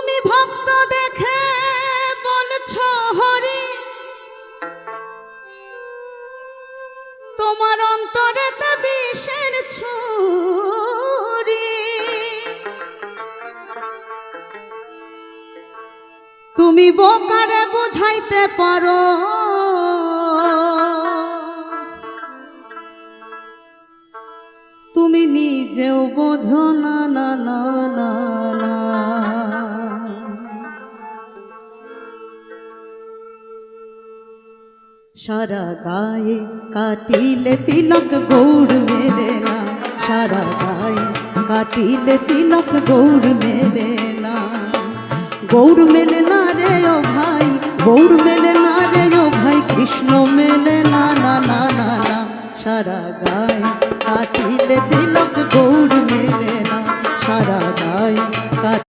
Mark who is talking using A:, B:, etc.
A: তুমি ভক্ত দেখে বলছো হরি। তোমার অন্তরে বিষের ছুরি। তুমি বোকারে বুঝাইতে পারো। তুমি নিজেও বোঝো না না না না। সারা গায়ে কাটিলে তিলক গৌর মেলে না। সারা গায়ে কাটিলে তিলক গৌর মেলে না। গৌর মেলে না রে ও ভাই, গৌর মেলে না রে ও ভাই, কৃষ্ণ মেলে না না না না না। সারা গায়ে কাটিলে তিলক গৌর মেলে না। সারা গায়ে